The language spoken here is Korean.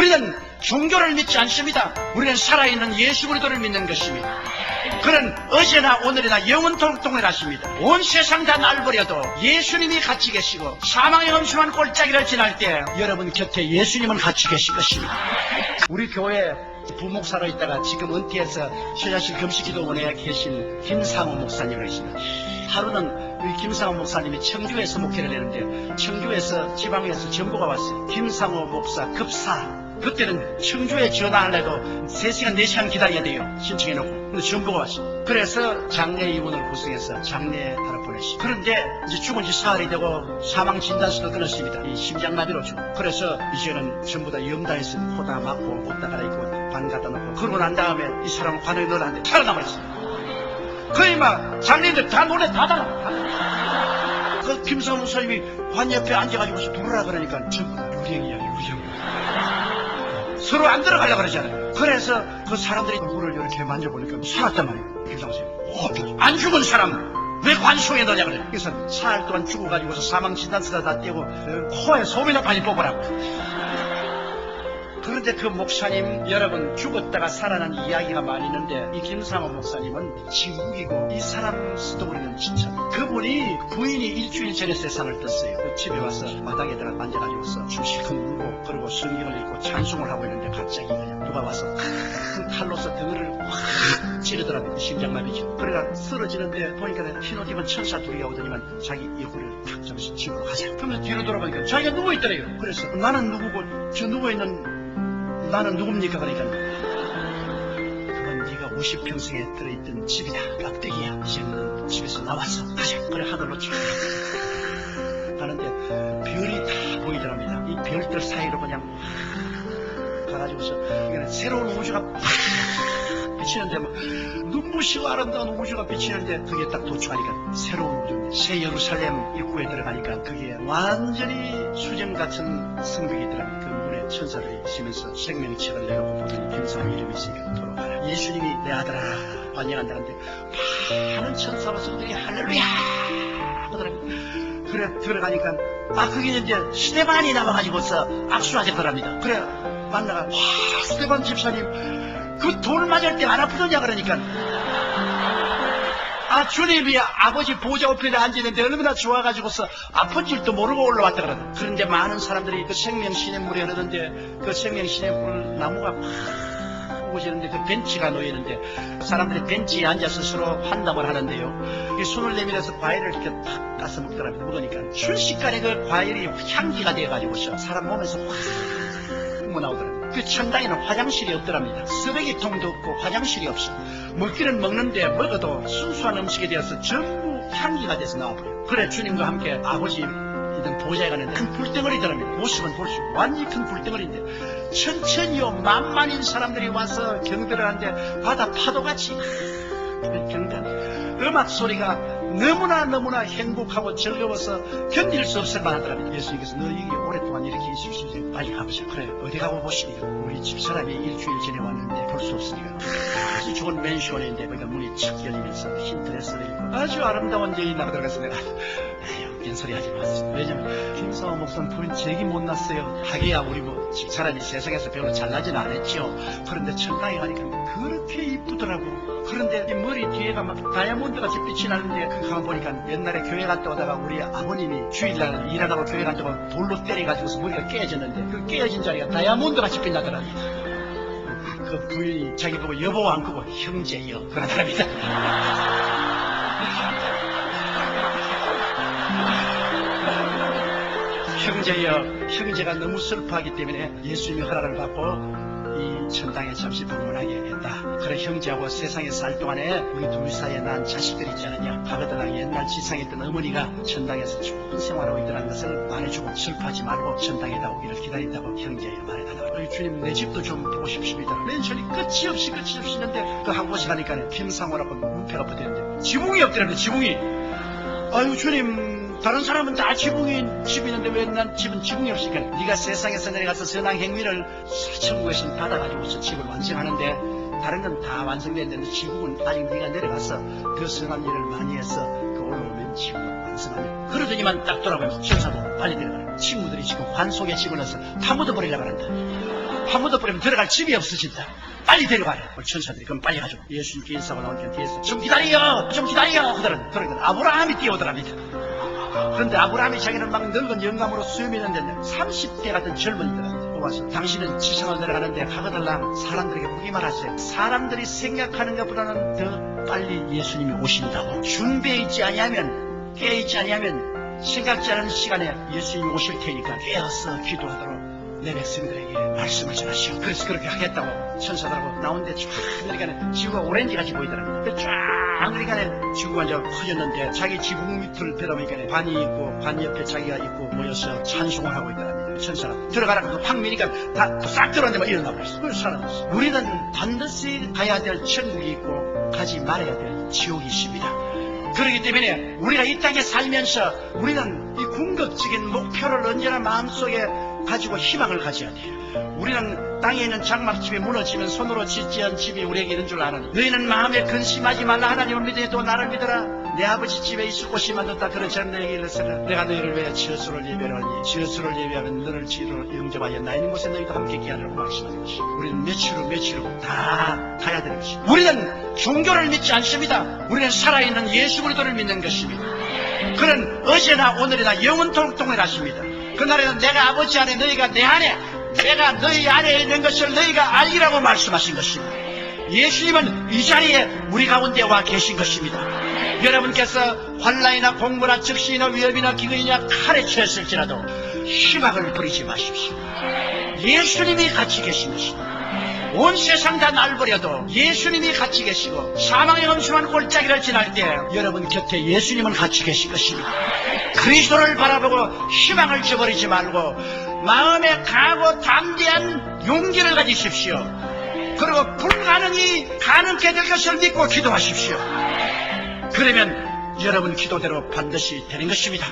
우리는 종교를 믿지 않습니다. 우리는 살아있는 예수 그리스도를 믿는 것입니다. 그는 어제나 오늘이나 영원토록 동일하십니다. 온 세상 다 날 버려도 예수님이 같이 계시고 사망의 엄심한 골짜기를 지날 때 여러분 곁에 예수님은 같이 계실 것입니다. 우리 교회 부목사로 있다가 지금 은퇴해서 신야실 금식기도원에 계신 김상호 목사님을 계십니다. 하루는 우리 김상호 목사님이 청주에서 목회를 했는데 청주에서 지방에서 전보가 왔어요. 김상호 목사 급사. 그때는 청주에 전화하려고 3시간, 4시간 기다려야 돼요. 신청해놓고. 근데 전보가 왔어. 그래서 장례 입원을 구성해서 장례에 하러 보냈어요. 그런데 이제 죽은 지 사흘이 되고 사망 진단서도 끊었습니다. 이 심장마비로 죽어. 그래서 이제는 전부 다 염다에서 코다 막고 옷다 갈아입고 반 갖다 놓고 그러고 난 다음에 이 사람은 관에 넣어놨는데 살아남았어요. 거의 막 장례인들 다 노래 다 달아. 그 김성훈 목사님이 관 옆에 앉아가지고 누르라 그러니까 전부 다 유령이야 유령. 서로 안 들어가려고 그러잖아요. 그래서 그 사람들이 얼굴을 이렇게 만져보니까 살았단 말이에요. 김성훈 목사님. 오, 안 죽은 사람 왜 관속에 넣냐 그래. 그래서 사흘 동안 죽어가지고서 사망 진단서다 다 떼고 어, 코에 소미나 많이 뽑으라고. 그런데 그 목사님 여러분 죽었다가 살아난 이야기가 많이 있는데 이 김상호 목사님은 진국이고 이 사람 스토리는 진짜 그분이 부인이 일주일 전에 세상을 떴어요. 그 집에 와서 마당에 들어 앉아가지고서 좀 실컷 울고 그리고 성경을 읽고 찬송을 하고 있는데 갑자기 그냥 누가 와서 큰 칼로서 등을 확 찌르더라고요. 심장마비죠. 그래가 쓰러지는데 보니까 흰옷 입은 천사 둘이 오더니만 자기 얼굴을 탁 잡아서 집으로 가자. 그러면 뒤로 돌아보니까 자기가 누워있더래요. 그래서 나는 누구고 저 누워있는 나는 누굽니까? 그러니까 그건 네가 50평생에 들어있던 집이다. 깍대기야. 이제 는 집에서 나왔어. 가자. 그래 하늘로 쭉 가는데 별이 다 보이더랍니다. 이 별들 사이로 그냥 가가지고서 새로운 우주가 팍 비치는데 막 눈부시고 아름다운 우주가 비치는데 그게 딱 도착하니까 새로운 우주 새 예루살렘 입구에 들어가니까 그게 완전히 수정 같은 성벽이 있더랍니다. 천사들이 있으면서 생명책을 내놓고 보더니 김사람 이름이 있으니까 돌아가라. 예수님이 내 아들아 환영한다는데 많은 천사와 성들이 할렐루야 하더랍니다. 그래 들어가니까 아 그게 이제 스테반이 남아가지고서 악수하셨더랍니다. 그래 만나가 와 스테반 집사님 그 돌 맞을 때 안 아프더냐 그러니까 아 주님이 아버지 보좌 옆에 앉았는데 얼마나 좋아가지고서 아픈 줄도 모르고 올라왔다 그러다 그런데 많은 사람들이 그 생명신의 물에 흐르는데 그 생명신의 물 나무가 팍 오지는데 그 벤치가 놓이는데 사람들이 벤치에 앉아서 서로 환담을 하는데요 이 손을 내밀어서 과일을 이렇게 탁 까서 먹더랍니다 먹으니까 순식간에 그 과일이 향기가 돼가지고서 사람 몸에서 확 나오더랍니다 그 천당에는 화장실이 없더랍니다. 쓰레기통도 없고 화장실이 없어. 먹기는 먹는데 먹어도 순수한 음식에 대해서 전부 향기가 돼서 나와버려요. 그래 주님과 함께 아버지 이든 보좌에 가는데 큰 불덩어리더랍니다. 보시면 볼수록 완전히 큰 불덩어리인데 천천히요 만만인 사람들이 와서 경배를 하는데 바다 파도같이 경배 음악 소리가 너무나 너무나 행복하고 즐거워서 견딜 수 없을 만하더랍니다. 예수님께서 너 여기 오랫동안 이렇게 있을 수 있으니 빨리 가보자. 그래 어디 가고 보시니까 우리 집사람이 일주일 전에 왔는데 볼 수 없으니까 아주 좋은 맨션에 있는데 거기가 문이 착 열리면서 흰 드레스를 입고 아주 아름다운 여인나가 들어가서 내가 에휴 웃긴 소리 하지 마세요. 왜냐면 김사호 목사는 부인 제기 못 났어요. 하기야 우리 뭐 집사람이 세상에서 별로 잘나진 않았죠. 그런데 천당에 가니까 그렇게 이쁘더라고. 그런데 이 머리 뒤에가 막 다이아몬드 같이 빛이 나는데 그 가만 보니까 옛날에 교회 갔다 오다가 우리 아버님이 주일날 일하다가 교회 간다고 돌로 때려가지고서 머리가 깨졌는데 그 깨어진 자리가 다이아몬드 같이 빛나더라고. 그 부인이 자기 보고 여보 안 크고 형제여 그러더랍니다. 형제여 형제가 너무 슬퍼하기 때문에 예수님이 허락을 받고 이 천당에 잠시 방문하게 했다. 그래 형제하고 세상에 살 동안에 우리 둘 사이에 난 자식들 있지 않느냐. 가거들랑 옛날 지상에 있던 어머니가 천당에서 좋은 생활하고 있다는 것을 말해주고 슬퍼하지 말고 천당에다 오기를 기다린다고 형제여 말해달라. 주님 내 집도 좀 보고 싶습니다. 맨션이 끝이 없이 끝이 없이 있는데 그 한 곳에 가니까 김상호라고 문패가 붙어있는데 지붕이 없더라고요 지붕이. 아유 주님 다른 사람은 다 지붕이 집이 있는데 왜 난 집은 지붕이 없으니까 네가 세상에서 내려가서 선한 행위를 천국에서 받아가지고서 집을 완성하는데 다른 건 다 완성됐는데 지붕은 아직 네가 내려가서 그 선한 일을 많이 해서 그 올라오면 지붕을 완성하면 그러더니만 딱 돌아보면서 천사도 빨리 내려가라 친구 들이 지금 환 속에 집어넣어서 다 묻어 버리려고 한다 파 묻어 버리면 들어갈 집이 없어진다. 빨리 데려가래. 우리 천사들이 그럼 빨리 가죠. 예수님께 인사하고 나오니까 뒤에서 좀 기다려, 좀 기다려 하더라. 그러니까 아브라함이 뛰어오더랍니다. 그런데 아브라함이 자기는 막 늙은 영감으로 수염이 있는데 30대 같은 젊은이들한테 와서 당신은 지상을 내려가는데 가거들랑 사람들에게 보기만 하세요. 사람들이 생각하는 것보다는 더 빨리 예수님이 오신다고. 준비해 있지 아니하면, 깨어 있지 아니하면 생각지 않은 시간에 예수님이 오실 테니까 깨어서 기도하도록 내 백성들에게 말씀을 전하시오. 그래서 그렇게 하겠다고 천사들하고 나오는데 쫙 그러니까 지구가 오렌지 같이 보이더랍니다. 쫙 그러니까 지구가 이제 커졌는데 자기 지붕 밑을 펴다보니까 관이 있고 관 옆에 자기가 있고 모여서 찬송을 하고 있더랍니다. 천사가 들어가라고 확 미니까 다 싹 들어왔는데 막 일어나 버렸어. 그래서 살아났어. 우리는 반드시 가야 될 천국이 있고 가지 말아야 될 지옥이 있습니다. 그렇기 때문에 우리가 이 땅에 살면서 우리는 이 궁극적인 목표를 언제나 마음속에 가지고 희망을 가져야 돼요. 우리는 땅에 있는 장막집이 무너지면 손으로 짓지 않은 집이 우리에게 있는 줄 아느니 너희는 마음에 근심하지 말라 하나님을 믿어도 나를 믿어라 내 아버지 집에 있을 곳이 만든다 그렇지 않은 너에게 일렀으라 내가 너희를 위해 지어수를 예배하니 지어수를 예배하면 너를 지로 영접하여 나 있는 곳에 너희도 함께 기하라고 말씀하는 것이 우리는 며칠 후 며칠 후 다 가야 되는 것이 우리는 종교를 믿지 않습니다 우리는 살아있는 예수 그리스도를 믿는 것입니다 그는 어제나 오늘이나 영원토록 동일하십니다. 그날에는 내가 아버지 안에 너희가 내 안에 내가 너희 안에 있는 것을 너희가 알리라고 말씀하신 것입니다. 예수님은 이 자리에 우리 가운데 와 계신 것입니다. 여러분께서 환란이나 공부나 즉시나 위협이나 기근이나 칼에 채였을지라도 희망을 버리지 마십시오. 예수님이 같이 계신 것입니다. 온 세상 다 날 버려도 예수님이 같이 계시고 사망의 엄심한 골짜기를 지날 때 여러분 곁에 예수님은 같이 계실 것입니다. 그리스도를 바라보고 희망을 저버리지 말고 마음에 강하고 담대한 용기를 가지십시오. 그리고 불가능이 가능케 될 것을 믿고 기도하십시오. 그러면 여러분 기도대로 반드시 되는 것입니다.